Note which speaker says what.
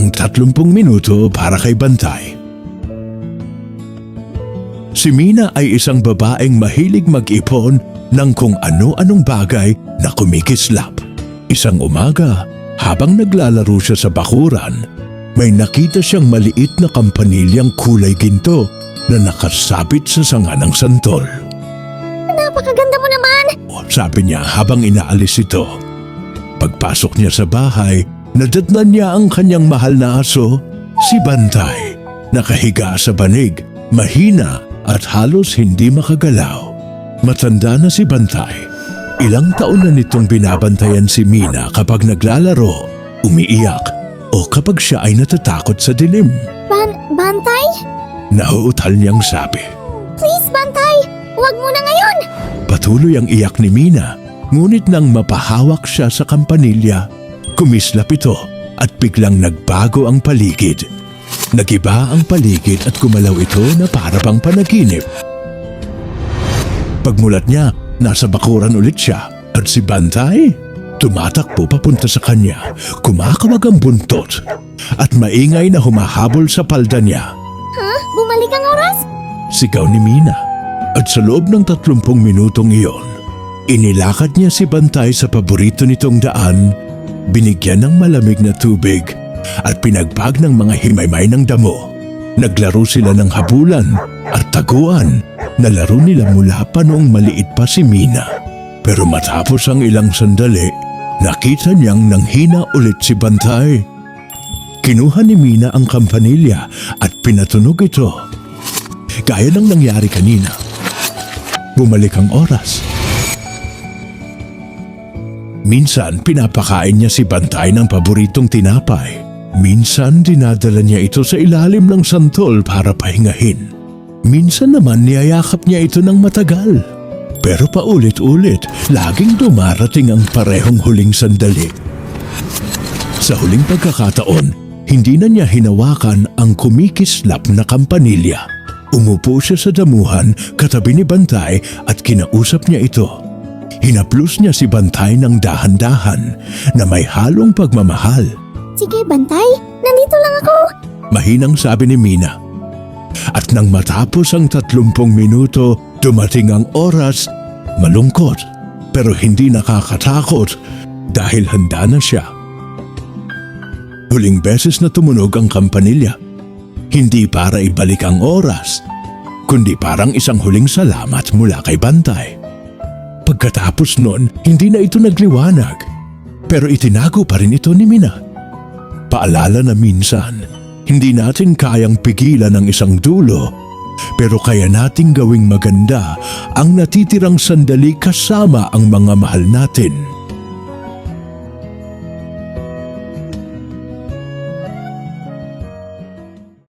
Speaker 1: ang 30 minuto para kay Bantay. Si Mina ay isang babaeng mahilig mag-ipon ng kung ano-anong bagay na kumikislap. Isang umaga, habang naglalaro siya sa bakuran, may nakita siyang maliit na kampanilyang kulay ginto na nakasabit sa sanga ng santol.
Speaker 2: Napakaganda mo naman!
Speaker 1: Sabi niya habang inaalis ito. Pagpasok niya sa bahay, nadatnan niya ang kanyang mahal na aso, si Bantay. Nakahiga sa banig, mahina at halos hindi makagalaw. Matanda na si Bantay. Ilang taon na nitong binabantayan si Mina kapag naglalaro, umiiyak, o kapag siya ay natatakot sa dilim.
Speaker 2: Ban... Bantay?
Speaker 1: Nauutal niyang sabi.
Speaker 2: Please, Bantay! Huwag mo na ngayon!
Speaker 1: Patuloy ang iyak ni Mina, ngunit nang mapahawak siya sa kampanilya, kumislap ito at biglang nagbago ang paligid. Nagiba ang paligid at kumalaw ito na para pang panaginip. Pagmulat niya, nasa bakuran ulit siya at si Bantay tumatakbo papunta sa kanya, kumakawag ang buntot at maingay na humahabol sa palda niya.
Speaker 2: Ha? Bumalik ang oras?
Speaker 1: Sigaw ni Mina. At sa loob ng 30 minutong iyon, inilakad niya si Bantay sa paborito nitong daan, binigyan ng malamig na tubig at pinagpag ng mga himaymay ng damo. Naglaro sila ng habulan at taguan na laro nila mula pa noong maliit pa si Mina. Pero matapos ang ilang sandali, nakita niyang nanghina ulit si Bantay. Kinuha ni Mina ang kampanilya at pinatunog ito. Gaya ng nangyari kanina. Bumalik ang oras. Minsan pinapakain niya si Bantay ng paboritong tinapay. Minsan dinadala niya ito sa ilalim ng santol para pahingahin. Minsan naman niyayakap niya ito ng matagal. Pero paulit-ulit, laging dumarating ang parehong huling sandali. Sa huling pagkakataon, hindi na niya hinawakan ang kumikislap na kampanilya. Umupo siya sa damuhan katabi ni Bantay at kinausap niya ito. Hinaplos niya si Bantay ng dahan-dahan na may halong pagmamahal.
Speaker 2: Sige, Bantay. Nandito lang ako.
Speaker 1: Mahinang sabi ni Mina. At nang matapos ang 30 minuto, dumating ang oras, malungkot pero hindi nakakatakot dahil handa na siya. Huling beses na tumunog ang kampanilya. Hindi para ibalik ang oras, kundi parang isang huling salamat mula kay Bantay. Pagkatapos nun, hindi na ito nagliwanag. Pero itinago pa rin ito ni Mina. Paalala na minsan, hindi natin kayang pigilan ang isang dulo, pero kaya nating gawing maganda ang natitirang sandali kasama ang mga mahal natin.